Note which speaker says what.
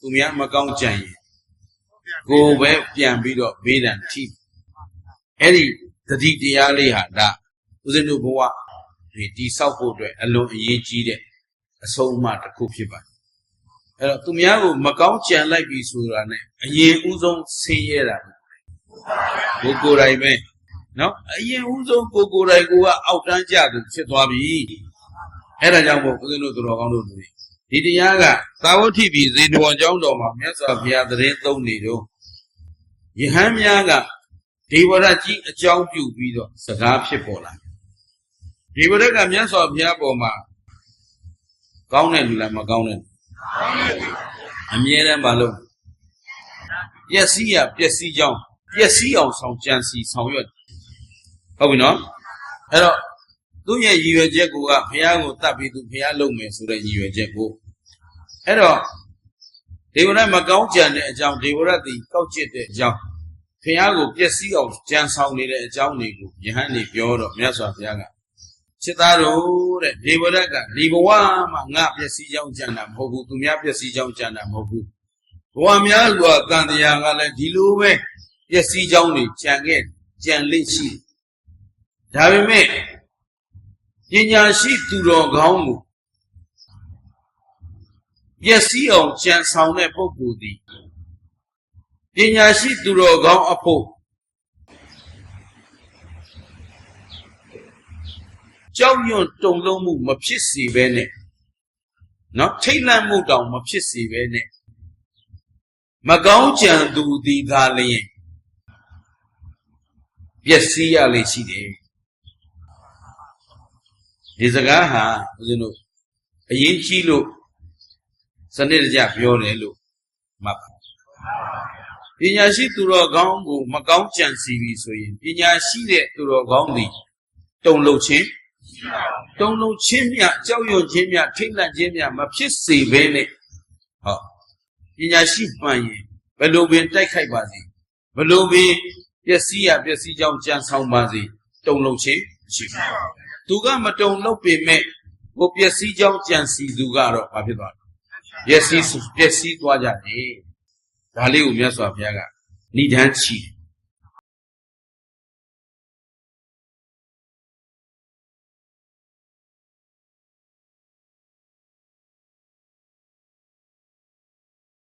Speaker 1: သူများမကောင်းကြံရင်ကိုယ်ပဲပြန်ပြီးတော့ဘေးဒဏ်ထိအဲ့ဒီတတိတရားလေးဟာဒါဦးဇင်းတို့ဘဝဒီတိဆောက်ဖို့အတွက်အလွန်အရေးကြီးတဲ့အဆုံးအမတစ်ခုဖြစ်ပါတယ်အဲ့တော့သူများကိုမကောင်းကြံလိုက်ပြီဆိုတာနဲ့အရင်ဥဆုံးဆင်းရဲတာကိုကိုယ်တိုင်ပဲနော်အရင်ဥဆုံးကိုကိုယ်တိုင်ကိုကအောက်တန်းကြသူဖြစ်သွားပြီအဲ့ဒါကြောင့်မို့ဦးဇင်းတို့သူတော်ကောင်းတို့တွေ ဒီတရားကသာဝတိပြည်ဇေတဝန်ကျောင်းတော်မှာမြတ်စွာဘုရားသတင်းသုံးနေတော့ယဟန်များကဒေဝရကြီးအကြောင်းပြုပြီးတော့စကားဖြစ်ပေါ်လာဒေဝရကမြတ်စွာဘုရားပေါ်မှာကောင်းတဲ့လူလားမကောင်းတဲ့လူအမြဲတမ်းမလုပ်ပျက်စီးရပျက်စီးကြောင်းပျက်စီးအောင်ဆောင်ကြံစီဆောင်ရွက်ဟုတ်ပြီနော်အဲ့တော့သူ့ရဲ့ရည်ရွယ်ချက်ကိုကဘုရားကိုတတ်ပြီးသူဘုရားလုပ်မယ်ဆိုတဲ့ရည်ရွယ်ချက်ကို အဲ့တော့ဒေဝရမကောင်းကြံတဲ့အကြောင်းဒေဝရသည်ကောက်ကျစ်တဲ့အကြောင်းဘုရားကိုပျက်စီးအောင်ကြံဆောင်နေတဲ့အကြောင်းတွေကိုယဟန်နေပြောတော့မြတ်စွာဘုရားကစစ်သားတို့တဲ့ဒေဝရကဒီဘဝမှာငါပျက်စီးကြောင်းကြံတာမဟုတ်ဘူးသူများပျက်စီးကြောင်းကြံတာမဟုတ်ဘူးဘဝများစွာတန်တရားကလည်းဒီလိုပဲပျက်စီးကြောင်းတွေကြံခဲ့ကြံလိမ့်ရှိဒါပေမဲ့ပညာရှိသူတော်ကောင်းကို ပျက်စီးအောင်ကြံဆောင်တဲ့ပုဂ္ဂိုလ်သည်ပညာရှိသူတော်ကောင်းအဖို့ကြောက်ရွံ့တုန်လှုပ်မှုမဖြစ်စေဘဲနဲ့နော်ထိတ်လန့်မှုတောင်မဖြစ်စေဘဲနဲ့မကောင်းကြံသူသည်သာလျင်ပျက်စီးရလေရှိတယ်ဒီစကားဟာဦးဇင်းတို့အရင်ကြီးလို့ စနစ်တကျပြောတယ်လို့မှတ်ပါပညာရှိသူတော်ကောင်းကိုမကောင်းကြံစီပြီဆိုရင်ပညာရှိတဲ့သူတော်ကောင်းသည်တုံ့လုံခြင်းတုံ့လုံခြင်းမြကြောက်ရွံ့ခြင်းမြထိတ်လန့်ခြင်းမြမဖြစ်စေဘဲနဲ့ဟောပညာရှိမှန်ရင်ဘယ်လိုပင်တိုက်ခိုက်ပါစေဘယ်လိုပင်ပျက်စီးရပျက်စီးကြောင်းကြံဆောင်ပါစေတုံ့လုံခြင်းရှိပါသူကမတုံလို့ပေမဲ့ဟိုပျက်စီးကြောင်းကြံစီသူကတော့ဘာဖြစ်သွားလဲ ပျက်စီးပျက်စီးသွားကြတယ်ဒါလေးကိုမြတ်စွာဘုရားကဏိဒန်းချီတယ်